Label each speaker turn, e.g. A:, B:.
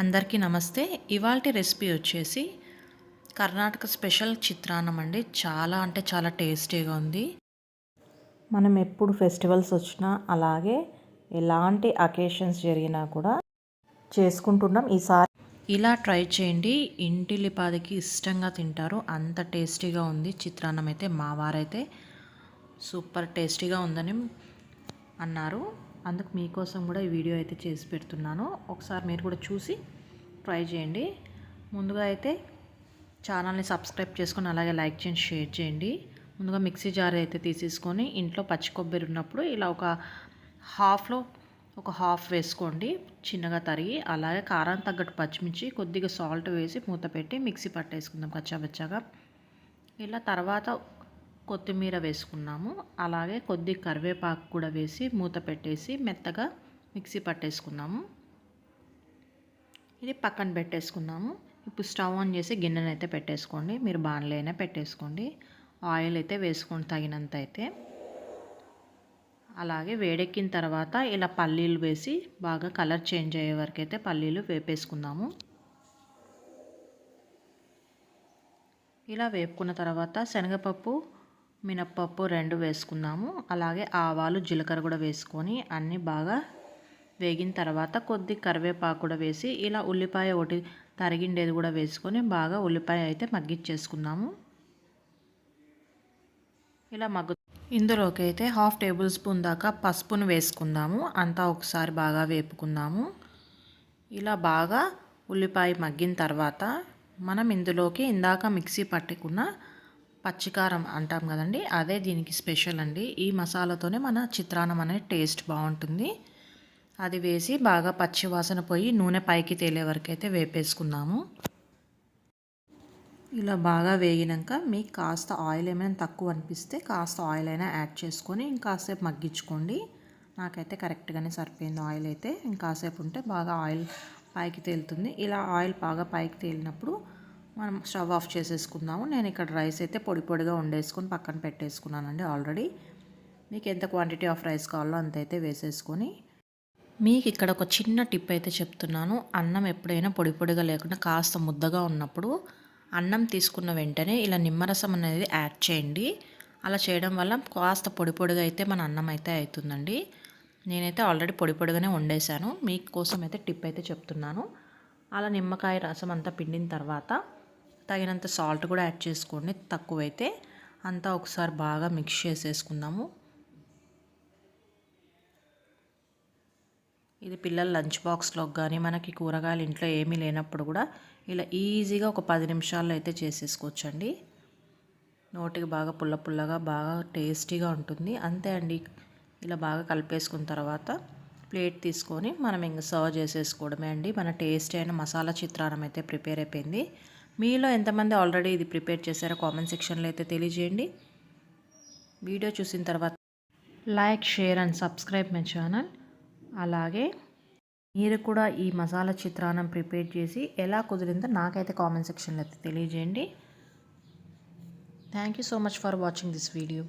A: అందరికీ నమస్తే. ఇవాళ రెసిపీ వచ్చేసి కర్ణాటక స్పెషల్ చిత్రాన్నం అండి. చాలా అంటే చాలా టేస్టీగా ఉంది. మనం ఎప్పుడు ఫెస్టివల్స్ వచ్చినా అలాగే ఎలాంటి అకేషన్స్ జరిగినా కూడా చేసుకుంటున్నాం ఈసారి ఇలా ట్రై చేయండి. ఇంటిలిపాదికి ఇష్టంగా తింటారు. అంత టేస్టీగా ఉంది చిత్రాన్నం అయితే మా వారైతే. సూపర్ టేస్టీగా ఉందని అన్నారు. అందుకు మీకోసం కూడా ఈ వీడియో అయితే చేసి పెడుతున్నాను. ఒకసారి మీరు కూడా చూసి ట్రై చేయండి. ముందుగా అయితే ఛానల్ని సబ్స్క్రైబ్ చేసుకొని అలాగే లైక్ చేయండి షేర్ చేయండి. ముందుగా మిక్సీ జార్ అయితే తీసేసుకొని ఇంట్లో పచ్చి కొబ్బరి ఉన్నప్పుడు ఇలా ఒక హాఫ్లో ఒక హాఫ్ వేసుకోండి. చిన్నగా తరిగి అలాగే కారం తగ్గట్టు పచ్చిమిర్చి కొద్దిగా సాల్ట్ వేసి మూత పెట్టి మిక్సీ పట్టేసుకుందాం కచ్చాబచ్చాగా ఇలా తర్వాత కొత్తిమీర వేసుకున్నాము. అలాగే కొద్ది కరివేపాకు కూడా వేసి మూత పెట్టేసి మెత్తగా మిక్సీ పట్టేసుకున్నాము. ఇది పక్కన పెట్టేసుకున్నాము. ఇప్పుడు స్టవ్ ఆన్ చేసి గిన్నెనైతే అయితే పెట్టేసుకోండి. మీరు బాణలైనా పెట్టేసుకోండి. ఆయిల్ అయితే వేసుకోండి తగినంత అయితే. అలాగే వేడెక్కిన తర్వాత ఇలా పల్లీలు వేసి బాగా కలర్ చేంజ్ అయ్యే వరకు అయితే పల్లీలు వేపేసుకుందాము. ఇలా వేపుకున్న తర్వాత శనగపప్పు మినప్పప్పు రెండు వేసుకున్నాము అలాగే ఆవాలు జీలకర్ర కూడా వేసుకొని అన్నీ బాగా వేగిన తర్వాత కొద్ది కరివేపాకు కూడా వేసి ఇలా ఉల్లిపాయ ఒకటి తరిగిండేది కూడా వేసుకొని బాగా ఉల్లిపాయ అయితే మగ్గించేసుకున్నాము ఇలా మగ్గు ఇందులోకి అయితే హాఫ్ టేబుల్ స్పూన్ దాకా పసుపును వేసుకుందాము. అంతా ఒకసారి బాగా వేపుకుందాము. ఇలా బాగా ఉల్లిపాయ మగ్గిన తర్వాత మనం ఇందులోకి ఇందాక మిక్సీ పట్టుకున్న పచ్చికారం అంటాం కదండి అదే దీనికి స్పెషల్ అండి. ఈ మసాలాతోనే మన చిత్రాన్నం అనే టేస్ట్ బాగుంటుంది. అది వేసి బాగా పచ్చి వాసన పోయి నూనె పైకి తేలే వరకు అయితే వేపేసుకుందాము. ఇలా బాగా వేగినాక మీకు కాస్త ఆయిల్ ఏమైనా తక్కువ అనిపిస్తే కాస్త ఆయిల్ అయినా యాడ్ చేసుకొని ఇంకాసేపు మగ్గించుకోండి. నాకైతే కరెక్ట్గానే సరిపోయింది ఆయిల్ అయితే. ఇంకాసేపు ఉంటే బాగా ఆయిల్ పైకి తేలుతుంది. ఇలా ఆయిల్ బాగా పైకి తేలినప్పుడు మనం స్టవ్ ఆఫ్ చేసేసుకుందాము. నేను ఇక్కడ రైస్ అయితే పొడి పొడిగా వండేసుకొని పక్కన పెట్టేసుకున్నానండి ఆల్రెడీ. మీకు ఎంత క్వాంటిటీ ఆఫ్ రైస్ కావాలో అంత అయితే వేసేసుకొని. మీకు ఇక్కడ ఒక చిన్న టిప్ అయితే చెప్తున్నాను. అన్నం ఎప్పుడైనా పొడి పొడిగా లేకుండా కాస్త ముద్దగా ఉన్నప్పుడు అన్నం తీసుకున్న వెంటనే ఇలా నిమ్మరసం అనేది యాడ్ చేయండి. అలా చేయడం వల్ల కాస్త పొడి పొడిగా అయితే మన అన్నం అయితే అవుతుందండి. నేనైతే ఆల్రెడీ పొడి పొడిగానే వండేశాను. మీకోసం అయితే టిప్ అయితే చెప్తున్నాను. అలా నిమ్మకాయ రసం అంతా పిండిన తర్వాత తగినంత సాల్ట్ కూడా యాడ్ చేసుకోండి. తక్కువైతే అంతా ఒకసారి బాగా మిక్స్ చేసేసుకుందాము. ఇది పిల్లల లంచ్ బాక్స్లోకి కానీ మనకి కూరగాయలు ఇంట్లో ఏమీ లేనప్పుడు కూడా ఇలా ఈజీగా ఒక పది నిమిషాల్లో అయితే చేసేసుకోవచ్చండి. నోటికి బాగా పుల్ల పుల్లగా బాగా టేస్టీగా ఉంటుంది. అంతే అండి. ఇలా బాగా కలిపేసుకున్న తర్వాత ప్లేట్ తీసుకొని మనం ఇంకా సర్వ్ చేసేసుకోవడమే అండి. మన టేస్ట్ అయిన మసాలా చిత్రాన్నం అయితే ప్రిపేర్ అయిపోయింది. మీలో ఎంతమంది ఆల్రెడీ ఇది ప్రిపేర్ చేశారో కామెంట్ సెక్షన్లో అయితే తెలియజేయండి. వీడియో చూసిన తర్వాత like share and subscribe my channel అలాగే మీరు కూడా ఈ మసాలా చిత్రాన్నం ప్రిపేర్ చేసి ఎలా కుదిరిందో నాకైతే కామెంట్ సెక్షన్లో అయితే తెలియజేయండి. Thank you so much for watching this video